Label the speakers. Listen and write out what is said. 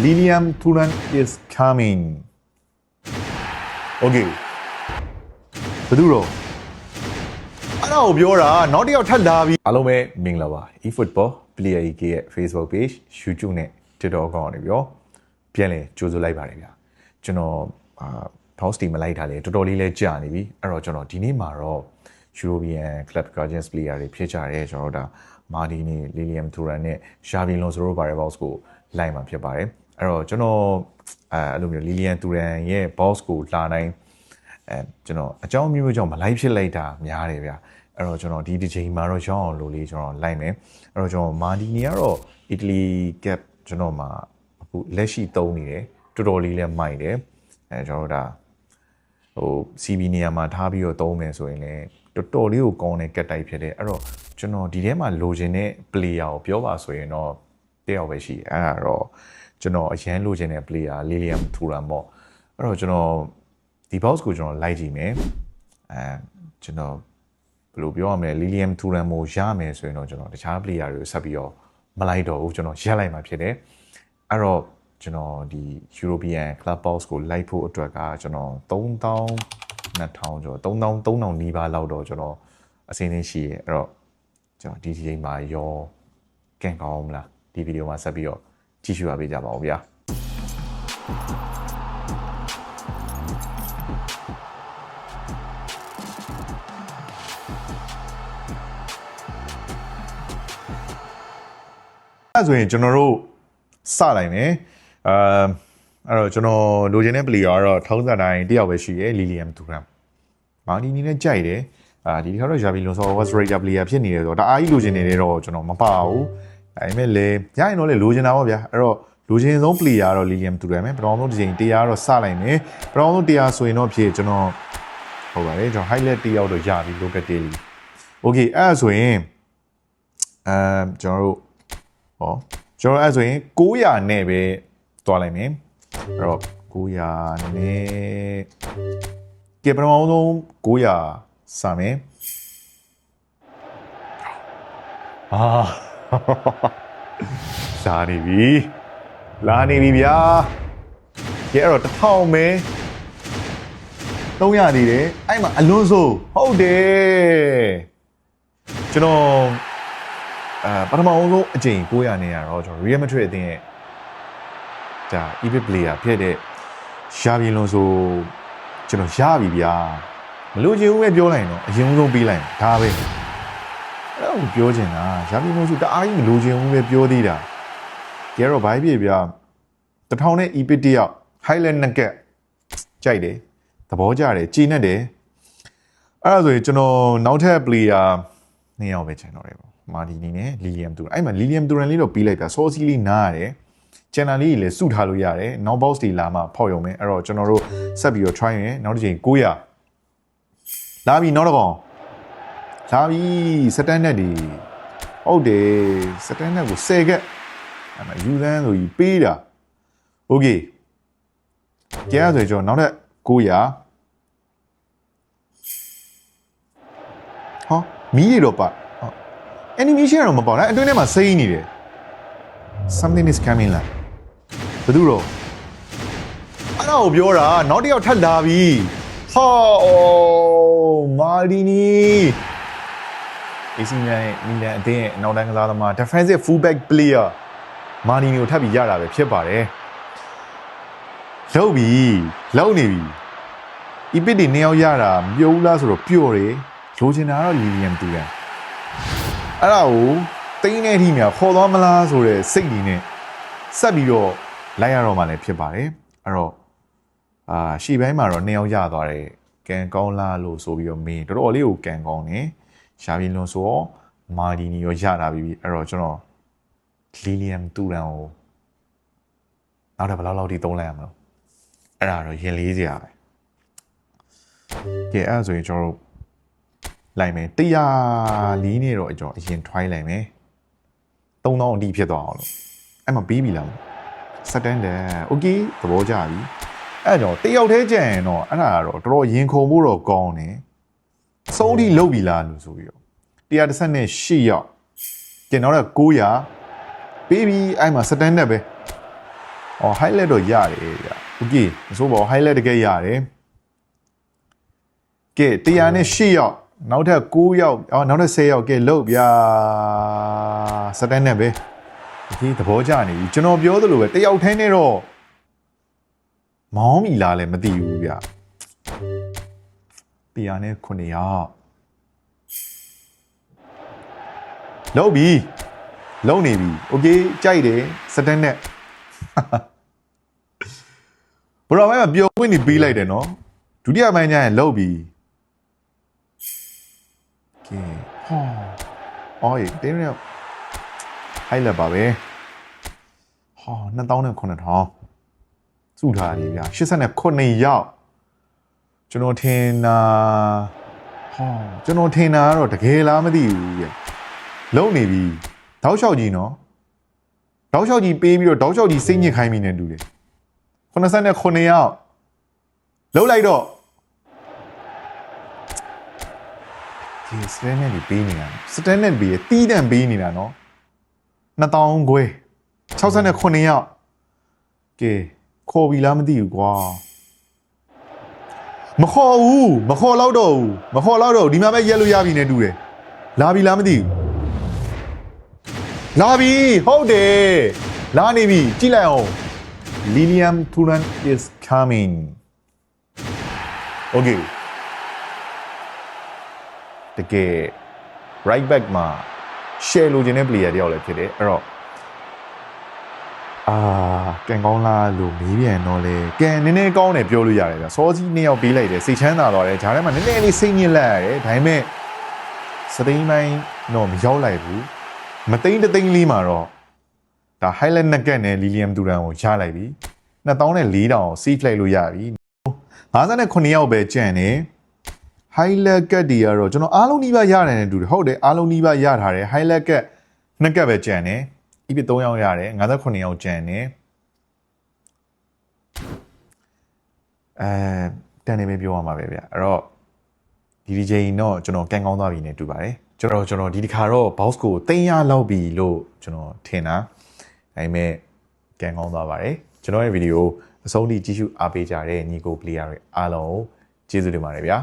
Speaker 1: Lilium Turan is coming Okay ဘယ်သူတော့အဲ့ဒါကိုပြောတာနောက်တစ်ယောက်ထပ်လာပြီအားလုံးပဲမင်္ဂလာပါ eFootball Player EK ရဲ့ Facebook page YouTube နဲ့ TikTok အကောင့်ကနေပြောပြန်လဲကြိုးစိုးလိုက်ပါတယ်ဗျာကျွန်တော်အာ house team မလိုက်တာလေတော်တော်လေးလဲကြာနေပြီအဲ့တော့ကျွန်တော်ဒီနေ့မှာတော့ European Club Guardians player တွေဖြစ်ကြတယ်ကျွန်တော်တို့ဒါမာဒီနီလီလီယမ်ထူရန်နဲ့ရှာဗီလွန်ဆိုတို့ပါတဲ့ box ကိုလိုက်မှာဖြစ်ပါတယ် အဲ့တော့ကျွန်တော်အဲအဲ့လိုမျိုးလီလီယမ်ထူရန်ရဲ့ box ကိုလာနိုင်အဲကျွန်တော်အကြောင်းမျိုးမျိုးကြောင့်မလိုက်ဖြစ်လိုက်တာများတယ်ဗျာအဲ့တော့ကျွန်တော်ဒီတစ်ချိန်မှာတော့ရောင်းအောင်လို့လေးကျွန်တော်လိုက်မယ်အဲ့တော့ကျွန်တော်မာဒီနီကတော့အီတလီကပ်ကျွန်တော်မှာအခုလက်ရှိသုံးနေတယ်တော်တော်လေးလည်းမိုက်တယ်အဲကျွန်တော်တို့ဒါဟို CB နေရာမှာထားပြီးတော့သုံးမယ်ဆိုရင်လည်းတော်တော်လေးကိုကောင်းတဲ့ကတ်တိုက်ဖြစ်တယ်အဲ့တော့ကျွန်တော်ဒီထဲမှာလိုချင်တဲ့ player ကိုပြောပါဆိုရင်တော့တယောက်ပဲရှိတယ်အဲ့ဒါတော့ ကျွန်တော်အရန်လိုချင်တဲ့ player Lilium Thuram ပေါ့အဲ့တော့ကျွန်တော်ဒီ box ကိုကျွန်တော်လိုက်ကြည့်မယ်အဲကျွန်တော်ဘယ်လိုပြောရမလဲ Lilium Thuram ကိုရမယ်ဆိုရင်တော့ကျွန်တော်တခြား player တွေကိုဆက်ပြီးတော့မလိုက်တော့ဘူးကျွန်တော်ရက်လိုက်မှာဖြစ်တယ်အဲ့တော့ကျွန်တော်ဒီ European Club Box ကိုလိုက်ဖို့အတွက်ကကျွန်တော်3000 2000ကျော်3000 3000နီးပါးလောက်တော့ကျွန်တော်အစင်းင်းရှိရဲအဲ့တော့ကျွန်တော်ဒီဒီချိန်မှာရောကန်ကောင်းမလားဒီဗီဒီယိုမှာဆက်ပြီးတော့ ကြည့်ရှုရပေးကြပါဦးဗျာအဲ့ဆိုရင်ကျွန်တော်တို့စလိုက်မယ်အာအဲ့တော့ကျွန်တော်လိုချင်တဲ့ player ကတော့ထုံးစံတိုင်းတယောက်ပဲရှိရယ် Lilium Thuram မာဒီနီနဲ့ကြိုက်တယ်အာဒီတစ်ခါတော့ Javi Lonso was Raider player ဖြစ်နေတယ်ဆိုတော့ဒါအားကြီးလိုချင်နေတယ်တော့ကျွန်တော်မပါဘူး ဒါပေမဲ့လေရရင်တော့လေလိုချင်တာပေါ့ဗျာအဲ့တော့လိုချင်ဆုံး player ကတော့ Lilium Thuram ပဲပထမဆုံးတစ်ချိန်တရားတော့စလိုက်မယ်ပထမဆုံးတရားဆိုရင်တော့ဖြစ်ကျွန်တော်ဟုတ်ပါတယ်ကျွန်တော် highlight တယောက်တော့ရပြီ local daily okay အဲ့ဒါဆိုရင်အဲကျွန်တော်တို့ဟောကျွန်တော်အဲ့ဆိုရင်900နဲ့ပဲတွားလိုက်မယ်အဲ့တော့900နဲ့ကဲပထမဆုံး900စမယ်အာ လာနေပြီလာနေပြီဗျာကဲအဲ့တော့1000ပဲ300နေတယ်အဲ့မှာအလွန်ဆိုဟုတ်တယ်ကျွန်တော်အာပထမအောင်ဆုံးအကြိမ်900နေရတော့ကျွန်တော် Real Madrid အသင်းရဲ့ဒါ EBIT player ဖြစ်တဲ့ရှာဘီလွန်ဆိုကျွန်တော်ရပြီဗျာမလို့ချင်ဘူးပဲပြောလိုက်တော့အရင်ဆုံးပြီးလိုက်ဒါပဲ အဲ့ဒါကိုပြောချင်တာရှာဘီလွန်ဆိုတအားကြီးမလို့ချင်ဘူးပဲပြောသေးတာကြဲတော့ဘိုင်းပြေဗျာတထောင်နဲ့ EBIT တယောက် Highland Nugget ကြိုက်တယ်သဘောကျတယ်ကြည်နေတယ်အဲ့ဒါဆိုရင်ကျွန်တော်နောက်ထပ် player နှစ်ယောက်ပဲချင်တော့တယ်ပေါ့မာဒီနီနဲ့လီလီယမ်တူရန်အဲ့မှာလီလီယမ်တူရန်လေးတော့ပြီးလိုက်ပြစောစီးလေးနားရတယ်ချန်နယ်လေးကြီးလည်းစုထားလို့ရတယ်နောက် box တွေလာမှဖောက်ရုံပဲအဲ့တော့ကျွန်တော်တို့ဆက်ပြီးတော့ try ရင်နောက်တစ်ချိန်900လာပြီနောက်တစ်ကောင် လာပြီစတန်နက်တွေဟုတ်တယ်စတန်နက်ကို10ကက်အဲ့မှာယူလန်းဆိုကြီးပေးတာโอเคကြရဆိုရင်ကျွန်တော်နောက်ထပ်900ဟောမီးတွေတော့ပါ animation ကတော့မပေါက်ဘူးအတွင်းထဲမှာစိမ့်နေတယ် something is coming လာဘယ်သူတော့အဲ့ဒါကိုပြောတာနောက်တစ်ယောက်ထပ်လာပြီဟာအိုမာဒီနီ AC နဲ့မီလန်အသင်းရဲ့နောက်တန်းကစားသမား defensive fullback player မာဒီနီကိုထပ်ပြီးရတာပဲဖြစ်ပါတယ်လောက်ပြီလောက်နေပြီ EPIT တွေနှစ်ယောက်ရတာမပြောဘူးလားဆိုတော့ပျော့တယ်လိုချင်တာကတော့ Lilium တူတယ်အဲ့ဒါကိုတင်းနေထိမြခေါ်သွားမလားဆိုတဲ့စိတ်ကြီးနဲ့ဆက်ပြီးတော့လိုက်ရတော့မှလည်းဖြစ်ပါတယ်အဲ့တော့အာရှီပိုင်းမှာတော့နှစ်ယောက်ရသွားတယ်ကန်ကောင်းလားလို့ဆိုပြီးတော့မင်းတော်တော်လေးကိုကန်ကောင်းတယ် ရှာပြီးလွန်ဆိုရောမာဒီနီရောရတာပြီးပြီအဲ့တော့ကျွန်တော်လီလီယမ်တူရန်ကိုနောက်တော့ဘယ်လောက်လောက်ထိသုံးလိုက်ရမလို့အဲ့ဒါတော့ရင်လေးစရာပဲကဲအဲ့ဆိုရင်ကျွန်တော်တို့လိုက်မယ်100လီးနေတော့ကျွန်တော်အရင် try လိုက်မယ်3000အထိဖြစ်သွားအောင်လို့အဲ့မှာပြီးပြီလားစက်တန်တယ်။ Okay သဘောကျပြီ။အဲ့တော့တယောက်တည်းကြံရင်တော့အဲ့ဒါကတော့တော်တော်ရင်ခုန်ဖို့တော့ကောင်းတယ်။ စုံးထိလုတ်ပြီလားလို့ဆိုပြီးတော့138ရောက်ကျင်တော့900ပြီးပြီအဲ့မှာစက်တန်တယ်ပဲအော် highlight တော့ရတယ်ဗျ။ Okay မဆိုးပါဘူး highlight တကယ်ရတယ်။ကဲ100နဲ့8ယောက်နောက်ထပ်9ယောက်အော်နောက်ထပ်10ယောက်ကဲလုတ်ဗျာစတန်နဲ့ပဲဒီသဘောကျနေပြီကျွန်တော်ပြောသလိုပဲတယောက်ထင်းနေတော့မောင်းမိလားလည်းမသိဘူးဗျ 100နဲ့9ယောက်လုတ်ပြီလုံနေပြီโอเคကြိုက်တယ်စတန်နဲ့ ဘရောမိုင်းကပျော်ခွင့်နေပေးလိုက်တယ်နော်ဒုတိယပိုင်းကျရင်လုတ်ပြီကဲဟောအော်ရေတင်းရဟိုက်လက်ပါပဲဟော2900စုထားတယ်ဗျာ89ရောက် ကျွန်တော်ထင်တာဟောကျွန်တော်ထင်တာကတော့တကယ်လားမသိဘူးဗျလုံနေပြီတောက်လျှောက်ကြီးနော်တောက်လျှောက်ကြီးပေးပြီးတော့တောက်လျှောက်ကြီးစိတ်ညစ်ခိုင်းမိနေတူတယ်89ယောက်လှုပ်လိုက်တော့ဒီစတန်နဲ့ပြီးပေးနေတာစတန်နဲ့ပြီးတီးတန့်ပေးနေတာနော်2000ခွဲ69ယောက်ကဲခေါ်ပြီလားမသိဘူးကွာ မခေါ်ဘူးမခေါ်တော့တော့ဘူးမခေါ်တော့တော့ဘူးဒီမှာပဲရက်လို့ရပြီနဲ့တူတယ်လာပြီလားမသိဘူးလာပြီဟုတ်တယ်လာနေပြီကြည့်လိုက်အောင် Lilium Turan is coming. Okay. တကယ် right back မှာ share လိုချင်တဲ့ player တယောက်လည်းဖြစ်တယ်အဲ့တော့ အာကန်ကောင်းလားလို့မေးပြန်တော့လေကန်နည်းနည်းကောင်းတယ်ပြောလို့ရတယ်ဗျစောစီးနှစ်ယောက်ပေးလိုက်တယ်စိတ်ချမ်းသာသွားတယ်ဂျားထဲမှာနည်းနည်းလေးစိတ်ညစ်လက်ရတယ်ဒါပေမဲ့စတိန်ပိုင်းတော့မရောက်လိုက်ဘူးမသိန်းတသိန်းလေးမှာတော့ဒါ highlight nugget နဲ့ lilium duran ကိုရလိုက်ပြီ2000နဲ့4000ကို save လိုက်လို့ရပြီ59ယောက်ပဲကြံ့တယ် highlight ကတ်တွေကတော့ကျွန်တော်အားလုံးနီးပါးရတယ်နဲ့တူတယ်ဟုတ်တယ်အားလုံးနီးပါးရထားတယ် highlight ကတ်နှစ်ကတ်ပဲကြံ့တယ် EP 3ယောက်ရတယ်59ယောက်ကြံ့တယ်အဲတန်နေပဲပြောရမှာပဲဗျအဲ့တော့ဒီဒီချိန်တော့ကျွန်တော်ကန်ကောင်းသွားပြီနဲ့တူပါတယ်ကျွန်တော်ကျွန်တော်ဒီတစ်ခါတော့ box ကို300လောက်ပြီလို့ကျွန်တော်ထင်တာဒါပေမဲ့ကန်ကောင်းသွားပါတယ်ကျွန်တော်ရဲ့ဗီဒီယိုအဆုံးထိကြည့်ရှုအားပေးကြတဲ့ညီကိုပလေယာတွေအားလုံးကိုကျေးဇူးတင်ပါတယ်ဗျာ